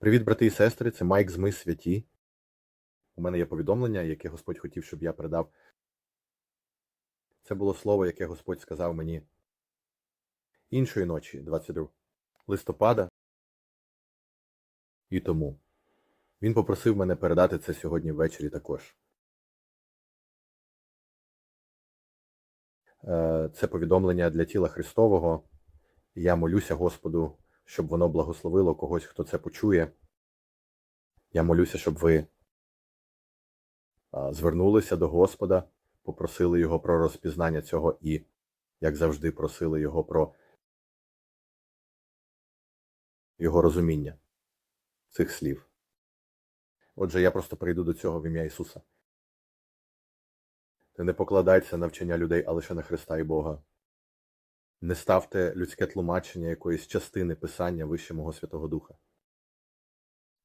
Привіт, брати і сестри, це Майк з Ми Святі. У мене є повідомлення, яке Господь хотів, щоб я передав. Це було слово, яке Господь сказав мені іншої ночі, 22 листопада. І тому. Він попросив мене передати це сьогодні ввечері також. Е, Це повідомлення для тіла Христового. Я молюся Господу, щоб воно благословило когось, хто це почує. Я молюся, щоб ви звернулися до Господа, попросили Його про розпізнання цього і, як завжди, просили Його про Його розуміння цих слів. Отже, я просто прийду до цього в ім'я Ісуса. Ти не покладайся на вчення людей, а лише на Христа і Бога. Не ставте людське тлумачення якоїсь частини Писання вище мого Святого Духа.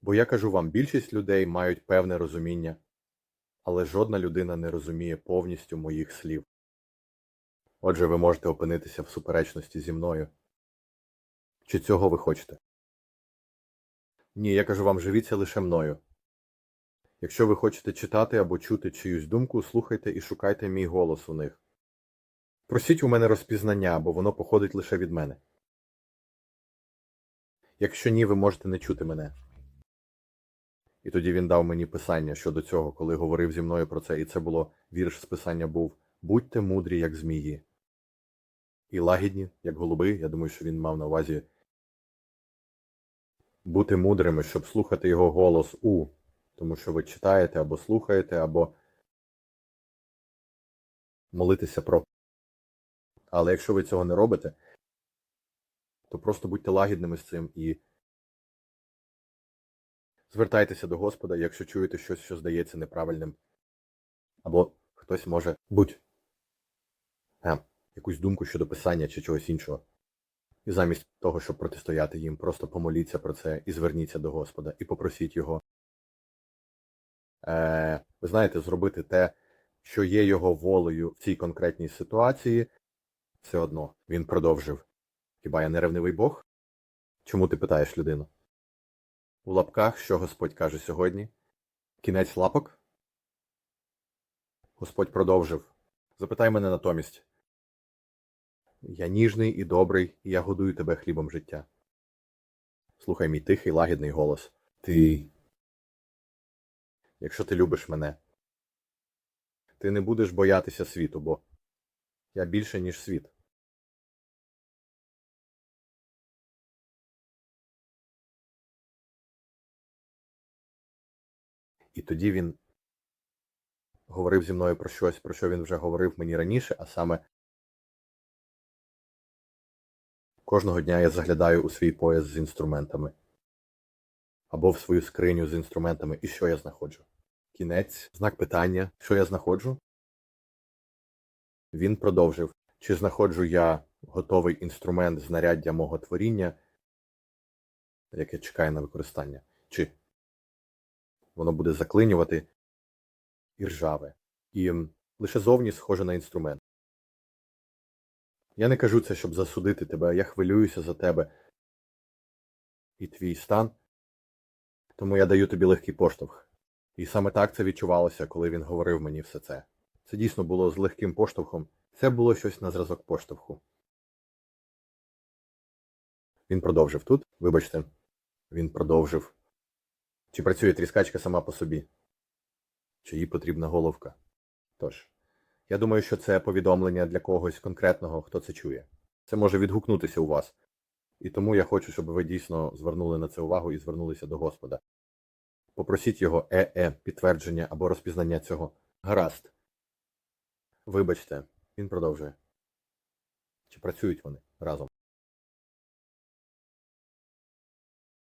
Бо я кажу вам, більшість людей мають певне розуміння, але жодна людина не розуміє повністю моїх слів. Отже, ви можете опинитися в суперечності зі мною. Чи цього ви хочете? Ні, я кажу вам, живіться лише мною. Якщо ви хочете читати або чути чиюсь думку, слухайте і шукайте мій голос у них. Просіть у мене розпізнання, бо воно походить лише від мене. Якщо ні, ви можете не чути мене. І тоді він дав мені писання щодо цього, коли говорив зі мною про це, і це було вірш з писання був Будьте мудрі, як змії. І лагідні, як голуби. Я думаю, що він мав на увазі бути мудрими, щоб слухати його голос у, тому що ви читаєте або слухаєте, або молитися про. Але якщо ви цього не робите, то просто будьте лагідними з цим і звертайтеся до Господа, якщо чуєте щось, що здається неправильним. Або хтось може будь е, якусь думку щодо писання чи чогось іншого. І замість того, щоб протистояти їм, просто помоліться про це і зверніться до Господа, і попросіть Його. Е, ви знаєте, зробити те, що є його волею в цій конкретній ситуації, все одно він продовжив. Хіба я не ревнивий Бог? Чому ти питаєш людину? У лапках, що Господь каже сьогодні? Кінець лапок? Господь продовжив. Запитай мене натомість. Я ніжний і добрий, і я годую тебе хлібом життя. Слухай мій тихий лагідний голос. Ти. Якщо ти любиш мене, ти не будеш боятися світу, бо я більше, ніж світ. І тоді він говорив зі мною про щось, про що він вже говорив мені раніше, а саме кожного дня я заглядаю у свій пояс з інструментами або в свою скриню з інструментами, і що я знаходжу. Кінець, знак питання, що я знаходжу. Він продовжив, чи знаходжу я готовий інструмент знаряддя мого творіння, яке чекає на використання, чи воно буде заклинювати і ржаве, і лише зовні схоже на інструмент. Я не кажу це, щоб засудити тебе, я хвилююся за тебе і твій стан, тому я даю тобі легкий поштовх. І саме так це відчувалося, коли він говорив мені все це. Це дійсно було з легким поштовхом, це було щось на зразок поштовху. Він продовжив тут, вибачте, він продовжив. Чи працює тріскачка сама по собі? Чи їй потрібна головка? Тож, я думаю, що це повідомлення для когось конкретного, хто це чує. Це може відгукнутися у вас. І тому я хочу, щоб ви дійсно звернули на це увагу і звернулися до Господа. Попросіть його е-е підтвердження або розпізнання цього. Гаразд. Вибачте, він продовжує. Чи працюють вони разом?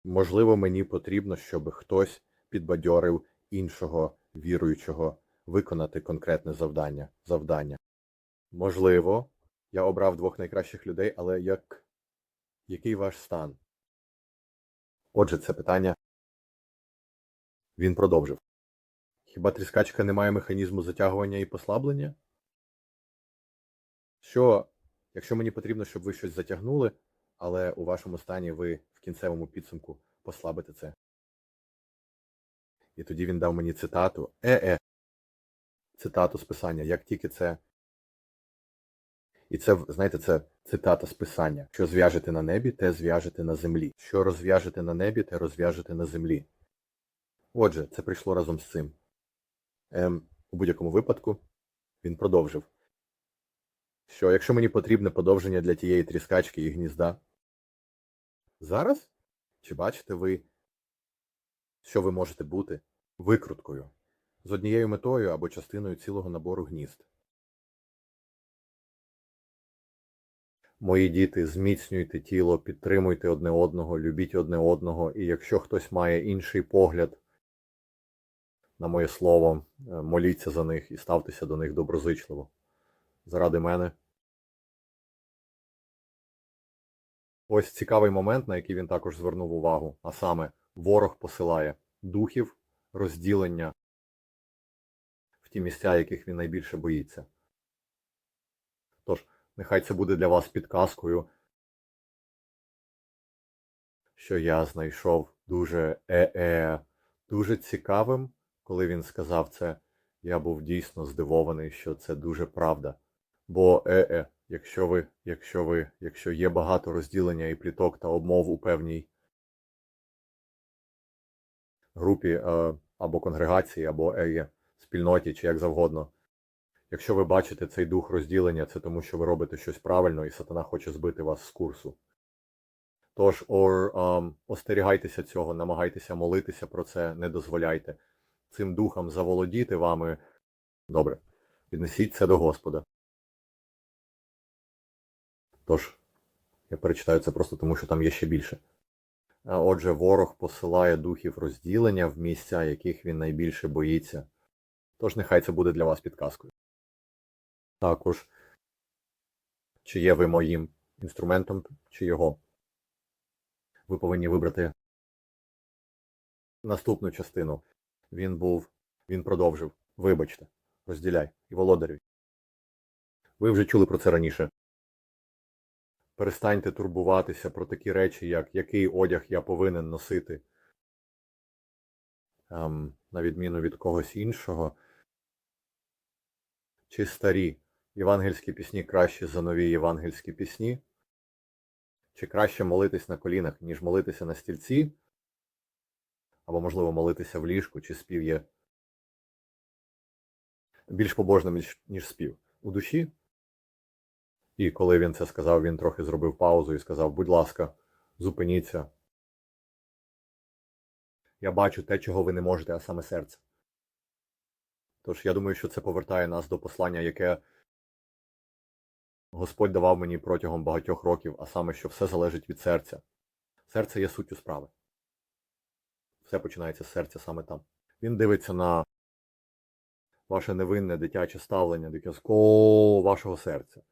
Можливо, мені потрібно, щоб хтось підбадьорив іншого віруючого виконати конкретне завдання. завдання. Можливо, я обрав двох найкращих людей, але як... який ваш стан? Отже, це питання. Він продовжив. Хіба тріскачка не має механізму затягування і послаблення? Що, якщо мені потрібно, щоб ви щось затягнули, але у вашому стані ви в кінцевому підсумку послабите це? І тоді він дав мені цитату. Е-е. Цитату з писання. Як тільки це. І це, знаєте, це цитата з писання. Що зв'яжете на небі, те зв'яжете на землі. Що розв'яжете на небі, те розв'яжете на землі. Отже, це прийшло разом з цим. Ем, у будь-якому випадку він продовжив. Що якщо мені потрібне подовження для тієї тріскачки і гнізда. Зараз? Чи бачите ви, що ви можете бути викруткою з однією метою або частиною цілого набору гнізд? Мої діти, зміцнюйте тіло, підтримуйте одне одного, любіть одне одного, і якщо хтось має інший погляд на моє слово, е, моліться за них і ставтеся до них доброзичливо. Заради мене. Ось цікавий момент, на який він також звернув увагу, а саме ворог посилає духів розділення в ті місця, яких він найбільше боїться. Тож, нехай це буде для вас підказкою, що я знайшов дуже е-е, дуже цікавим, коли він сказав це. Я був дійсно здивований, що це дуже правда. Бо е-е, якщо ви, якщо ви, якщо є багато розділення і пліток та обмов у певній групі е, або конгрегації, або е, спільноті, чи як завгодно, якщо ви бачите цей дух розділення, це тому, що ви робите щось правильно, і сатана хоче збити вас з курсу. Тож, ор, ем, остерігайтеся цього, намагайтеся молитися про це, не дозволяйте цим духам заволодіти вами. Добре, віднесіть це до Господа. Тож, я перечитаю це просто тому, що там є ще більше. Отже, ворог посилає духів розділення в місця, яких він найбільше боїться. Тож нехай це буде для вас підказкою. Також, чи є ви моїм інструментом, чи його. Ви повинні вибрати наступну частину. Він був, він продовжив. Вибачте, розділяй і володарюй. Ви вже чули про це раніше. Перестаньте турбуватися про такі речі, як який одяг я повинен носити, ем, на відміну від когось іншого. Чи старі євангельські пісні краще за нові євангельські пісні? Чи краще молитись на колінах, ніж молитися на стільці? Або, можливо, молитися в ліжку, чи спів є більш побожним, ніж, ніж спів. У душі і коли він це сказав, він трохи зробив паузу і сказав, будь ласка, зупиніться. Я бачу те, чого ви не можете, а саме серце. Тож я думаю, що це повертає нас до послання, яке Господь давав мені протягом багатьох років, а саме, що все залежить від серця. Серце є суттю справи. Все починається з серця саме там. Він дивиться на ваше невинне дитяче ставлення до казко вашого серця.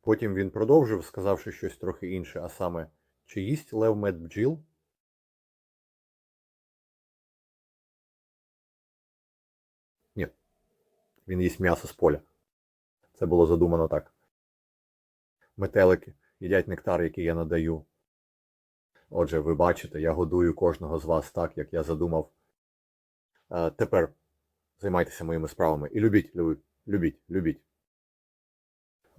Потім він продовжив, сказавши щось трохи інше, а саме, чи їсть лев мед бджіл? Ні. Він їсть м'ясо з поля. Це було задумано так. Метелики їдять нектар, який я надаю. Отже, ви бачите, я годую кожного з вас так, як я задумав. А тепер займайтеся моїми справами і любіть, любіть, любіть, любіть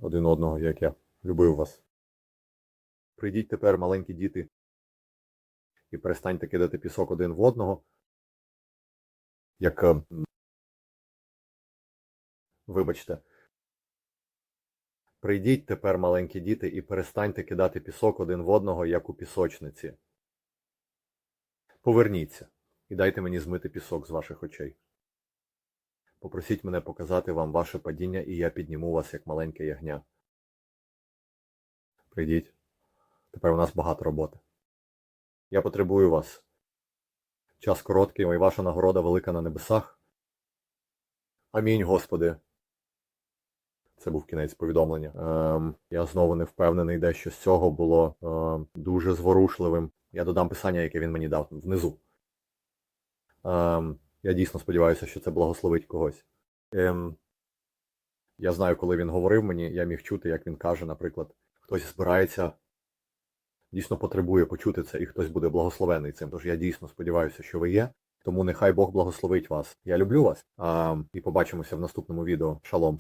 один одного, як я любив вас. Прийдіть тепер, маленькі діти, і перестаньте кидати пісок один в одного. Як. е, Вибачте. Прийдіть тепер, маленькі діти, і перестаньте кидати пісок один в одного, як у пісочниці. Поверніться і дайте мені змити пісок з ваших очей. Попросіть мене показати вам ваше падіння, і я підніму вас, як маленьке ягня. Прийдіть. Тепер у нас багато роботи. Я потребую вас. Час короткий, і ваша нагорода велика на небесах. Амінь, Господи. Це був кінець повідомлення. Ем, я знову не впевнений, де що з цього було ем, дуже зворушливим. Я додам писання, яке він мені дав внизу. Ем, я дійсно сподіваюся, що це благословить когось. Ем, я знаю, коли він говорив мені, я міг чути, як він каже, наприклад, хтось збирається дійсно потребує почути це, і хтось буде благословений цим. Тож я дійсно сподіваюся, що ви є. Тому нехай Бог благословить вас. Я люблю вас. А, і побачимося в наступному відео. Шалом.